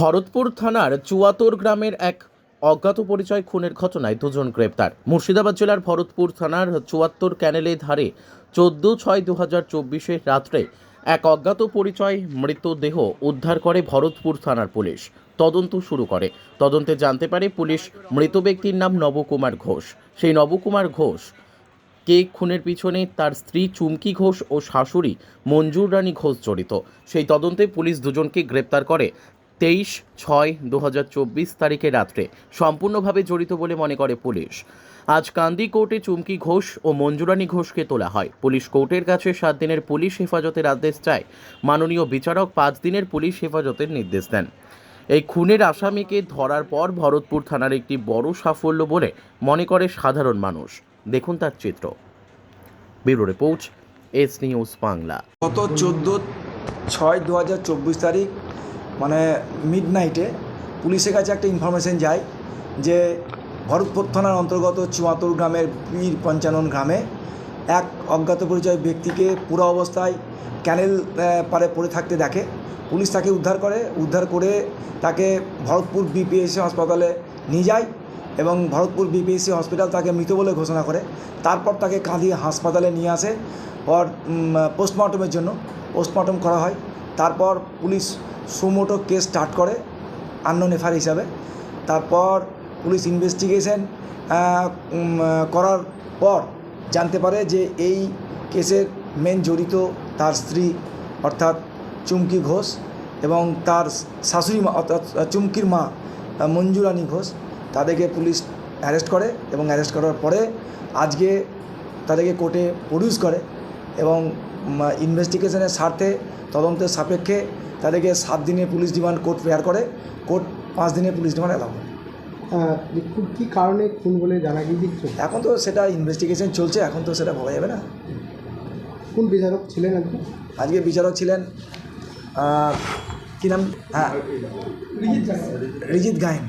ভরতপুর থানার চুয়াতর গ্রামের এক অজ্ঞাত পরিচয় খুনের ঘটনায় দুজন গ্রেপ্তার। মুর্শিদাবাদ জেলার ভরতপুর থানার চুয়াত্তর ক্যানেলের ধারে চোদ্দ ছয় দু হাজার চব্বিশে রাত্রে এক অজ্ঞাত পরিচয় মৃতদেহ উদ্ধার করে ভরতপুর থানার পুলিশ। তদন্ত শুরু করে। তদন্তে জানতে পারে পুলিশ মৃত ব্যক্তির নাম নবকুমার ঘোষ। সেই নবকুমার ঘোষ কে খুনের পিছনে তার স্ত্রী চুমকি ঘোষ ও শাশুড়ি মঞ্জুর রানী ঘোষ জড়িত। সেই তদন্তে পুলিশ দুজনকে গ্রেপ্তার করে তেইশ ছয় দু চব্বিশ তারিখে রাত্রে সম্পূর্ণভাবে জড়িত বলে মনে করে পুলিশ। আজ কান্দি কোর্টে চুমকি ঘোষ ও মঞ্জুরানী ঘোষকে তোলা হয়। পুলিশ কোর্টের কাছে সাত দিনের পুলিশ হেফাজতের আদেশ চায়। মাননীয় বিচারক পাঁচ দিনের পুলিশ হেফাজতের নির্দেশ দেন। এই খুনের আসামিকে ধরার পর ভরতপুর থানার একটি বড় সাফল্য বলে মনে করে সাধারণ মানুষ। দেখুন তার চিত্র। Bureau report, S news Bangla. গত চোদ্দ ছয় দু তারিখ মানে মিড নাইটে পুলিশের কাছে একটা ইনফরমেশন যায় যে ভরতপুর থানার অন্তর্গত চুয়াত্তর গ্রামের পীর পঞ্চানন গ্রামে এক অজ্ঞাত পরিচয় ব্যক্তিকে পুরো অবস্থায় ক্যানেল পারে পড়ে থাকতে দেখে। পুলিশ তাকে উদ্ধার করে উদ্ধার করে তাকে ভরতপুর বিপিএসসি হাসপাতালে নিয়ে যায় এবং ভরতপুর বিপিএসসি হসপিটাল তাকে মৃত বলে ঘোষণা করে। তারপর তাকে কাঁদিয়ে হাসপাতালে নিয়ে আসে। পর পোস্টমর্টমের জন্য পোস্টমর্টম করা হয়। তারপর police suo motu case start করে আননোন এফআর হিসাবে। তারপর পুলিশ ইনভেস্টিগেশন করার পর জানতে পারে যে এই কেসের মেন জড়িত তার স্ত্রী অর্থাৎ চুমকি ঘোষ এবং তার শাশুড়ি মা, অর্থাৎ চুমকির মা মঞ্জুরানী ঘোষ তাদেরকে পুলিশ অ্যারেস্ট করে এবং অ্যারেস্ট করার পরে আজকে তাদেরকে কোর্টে প্রডিউস করে এবং ইনভেস্টিগেশনের স্বার্থে তদন্তের সাপেক্ষে তাদেরকে সাত দিনে পুলিশ ডিমান্ড কোর্ট ফেয়ার করে কোর্ট পাঁচ দিনে পুলিশ ডিমান্ড অ্যালাউ করে। আহ, খুব কী কারণে খুন বলে জানা গিয়ে দিচ্ছে? এখন তো সেটা ইনভেস্টিগেশন চলছে এখন তো সেটা বলা যাবে না। কোন বিচারক ছিলেন আজকে? আজকে বিচারক ছিলেন কী নাম? হ্যাঁ। রিজিত গায়েন।